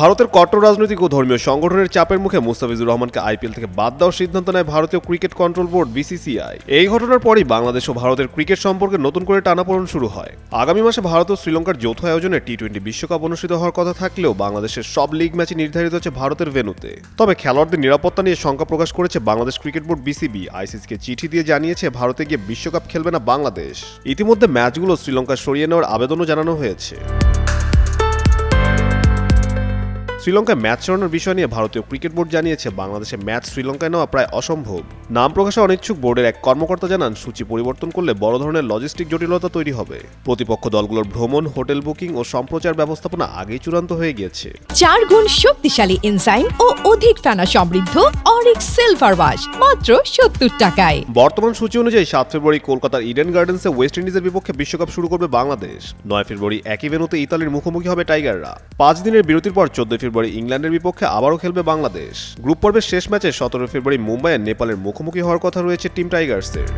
ভারতের কট্টর রাজনৈতিক ও ধর্মীয় সংগঠনের চাপের মুখে মুস্তাফিজুর রহমানকে আইপিএল থেকে বাদ দেওয়ার সিদ্ধান্ত নেয় ভারতীয় ক্রিকেট কন্ট্রোল বোর্ড, বিসিসিআই। এই ঘটনার পরই বাংলাদেশ ও ভারতের ক্রিকেট সম্পর্কে নতুন করে টানাপোড়ন শুরু হয়। আগামী মাসে ভারত ও শ্রীলঙ্কার যৌথ আয়োজনে টি টোয়েন্টি বিশ্বকাপ অনুষ্ঠিত হওয়ার কথা থাকলেও বাংলাদেশের সব লিগ ম্যাচই নির্ধারিত হচ্ছে ভারতের ভেন্যুতে তবে খেলোয়াড়দের নিরাপত্তা নিয়ে শঙ্কা প্রকাশ করেছে বাংলাদেশ ক্রিকেট বোর্ড বিসিবি আইসিসিকে চিঠি দিয়ে জানিয়েছে, ভারতে গিয়ে বিশ্বকাপ খেলবে না বাংলাদেশ। ইতিমধ্যে ম্যাচগুলো শ্রীলঙ্কা সরিয়ে নেওয়ার আবেদনও জানানো হয়েছে। শ্রীলঙ্কায় ম্যাচ চালানোর বিষয় নিয়ে ভারতীয় ক্রিকেট বোর্ড জানিয়েছে, বাংলাদেশে ম্যাচ শ্রীলঙ্কায় নেওয়া প্রায় অসম্ভব। নাম প্রকাশে অনিচ্ছুক বোর্ডের এক কর্মকর্তা জানান, সূচি পরিবর্তন করলে বড় ধরনের লজিস্টিক জটিলতা তৈরি হবে। প্রতিপক্ষ দলগুলোর ভ্রমণ, হোটেল বুকিং ও সম্প্রচার ব্যবস্থাপনা আগেই চূড়ান্ত হয়ে গিয়েছে। চার গুণ শক্তিশালী এনজাইম ও অধিক ফেনা সমৃদ্ধ অরিক সিলভার ওয়াশ মাত্র সত্তর টাকায়। বর্তমান সূচি অনুযায়ী সাত ফেব্রুয়ারি কলকাতার ইডেন গার্ডেন্সে ওয়েস্ট ইন্ডিজের বিপক্ষে বিশ্বকাপ শুরু করবে বাংলাদেশ। নয় ফেব্রুয়ারি একই ভেন্যুতে ইতালির মুখোমুখি হবে টাইগাররা পাঁচ দিনের বিরতির পর চোদ্দই ফেব্রুয়ারি ইংল্যান্ডের বিপক্ষে আবারও খেলবে বাংলাদেশ। গ্রুপ পর্বের শেষ ম্যাচে সতেরো ফেব্রুয়ারি মুম্বাইয়ে নেপালের মুখোমুখি হওয়ার কথা রয়েছে টিম টাইগার্সের